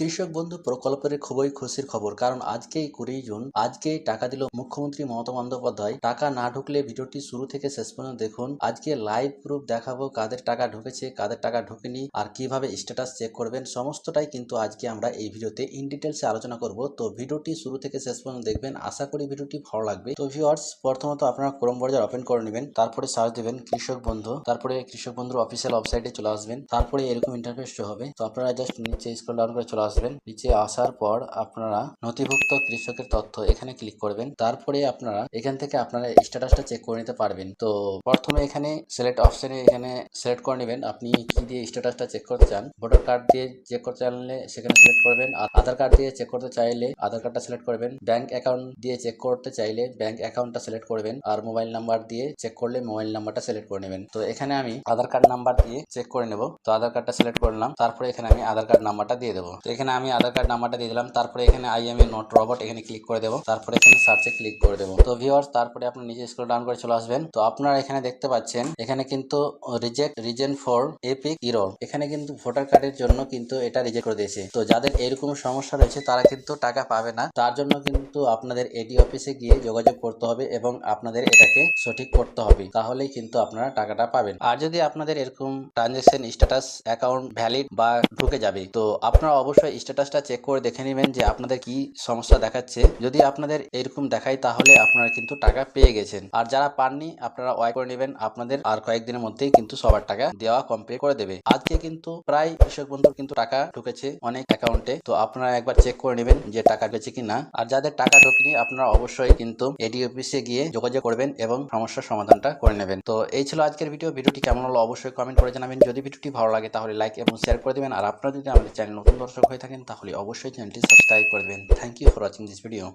কৃষক বন্ধু প্রকল্পের খুবই খুশির খবর। কারণ আজকেই কুড়ি জুন, আজকেই টাকা দিল মুখ্যমন্ত্রী মমতা বন্দ্যোপাধ্যায়। টাকা না ঢুকলে ভিডিওটি শুরু থেকে শেষ পর্যন্ত দেখুন। আজকে লাইভ প্রুফ দেখাবো কাদের টাকা ঢুকেছে, কাদের টাকা ঢুকেনি, আর কীভাবে স্ট্যাটাস চেক করবেন, সমস্তটাই কিন্তু আজকে আমরা এই ভিডিওতে ইন ডিটেলসে আলোচনা করব। তো ভিডিওটি শুরু থেকে শেষ পর্যন্ত দেখবেন। আশা করি ভিডিওটি ভালো লাগবে। তো ভিউয়ার্স প্রথমত আপনারা ক্রোম ব্রাউজার ওপেন করে নেবেন, তারপরে সার্চ দেবেন কৃষক বন্ধু, তারপরে কৃষক বন্ধুর অফিসিয়াল ওয়েবসাইটে চলে আসবেন, তারপরে এরকম ইন্টারফেস হবে। তো আপনারা জাস্ট নিচে স্ক্রল ডাউন করে চলে আসবেন। নিচে আসার পর আপনারা নথিভুক্ত কৃষকের তথ্য এখানে ক্লিক করবেন। তারপরে আপনারা এখান থেকে আপনারা স্ট্যাটাসটা চেক করে নিতে পারবেন। তো প্রথমে এখানে সিলেক্ট অপশনে এখানে সিলেক্ট করে নেবেন। আপনি কি দিয়ে স্ট্যাটাসটা চেক করতে চান? ভোটার কার্ড দিয়ে চেক করতে চাইলে সেখানে সিলেক্ট করবেন। আধার কার্ড দিয়ে চেক করতে চাইলে আধার কার্ডটা সিলেক্ট করবেন। ব্যাংক অ্যাকাউন্ট দিয়ে চেক করতে চাইলে ব্যাংক অ্যাকাউন্টটা সিলেক্ট করবেন। আর মোবাইল নাম্বার দিয়ে চেক করলে মোবাইল নাম্বারটা সিলেক্ট করে নেবেন। তো এখানে আমি আধার কার্ড নাম্বার দিয়ে চেক করে নেব। তো আধার কার্ডটা সিলেক্ট করলাম। তারপরে এখানে আমি আধার কার্ড নাম্বারটা দিয়ে দেবো। তো এখানে আমি আধার কার্ড নাম্বারটা দিয়ে দিলাম। তারপরে এখানে I am a not robot এখানে ক্লিক করে দেবো। তারপরে এখানে সার্চে ক্লিক করে দেবো। তো ভিউয়ার্স তারপরে আপনি নিচে স্ক্রল ডাউন করে চলে আসবেন। তো আপনারা এখানে দেখতে পাচ্ছেন, এখানে কিন্তু reject reason for EPIC error এখানে কিন্তু ভোটার কার্ডের জন্য কিন্তু এটা রিজেক্ট করে দিয়েছে। তো যাদের এরকম সমস্যা রয়েছে, তারা কিন্তু টাকা পাবে না। তার জন্য কিন্তু আপনাদের এডি অফিসে গিয়ে যোগাযোগ করতে হবে এবং আপনাদের এটাকে সঠিক করতে হবে। তাহলেই কিন্তু আপনারা টাকাটা পাবেন। আর যদি আপনাদের এরকম ট্রানজেকশন স্ট্যাটাস অ্যাকাউন্ট ভ্যালিড বা ঢুকে যাবে, তো আপনারা অবশ্যই স্ট্যাটাসটা চেক করে দেখে নেবেন যে আপনাদের কি সমস্যা দেখাচ্ছে। যদি আপনাদের এরকম দেখায়, তাহলে আপনারা কিন্তু টাকা পেয়ে গেছেন। আর যারা পাননি, আপনারা ওয়াই করে নেবেন। আপনাদের আর কয়েকদিনের মধ্যেই কিন্তু সবার টাকা দেওয়া কমপ্লিট করে দেবে। আজকে কিন্তু প্রায় কৃষক বন্ধুর কিন্তু টাকা ঢুকেছে অনেক অ্যাকাউন্টে তো আপনারা একবার চেক করে নেবেন যে টাকা ঢুকেছে কি না আর যাদের টাকা ঢোকেনি, আপনারা অবশ্যই কিন্তু এডি অফিসে গিয়ে যোগাযোগ করবেন এবং সমস্যার সমাধানটা করে নেবেন। তো এই ছিল আজকের ভিডিও ভিডিওটি কেমন হলো অবশ্যই কমেন্ট করে জানাবেন। যদি ভিডিওটি ভালো লাগে, তাহলে লাইক এবং শেয়ার করে দেবেন। আর আপনারা যদি আমাদের চ্যানেল নতুন দর্শক হয়ে থাকেন তাহলে অবশ্যই চ্যানেলটি সাবস্ক্রাইব করে দেবেন। Thank you for watching this video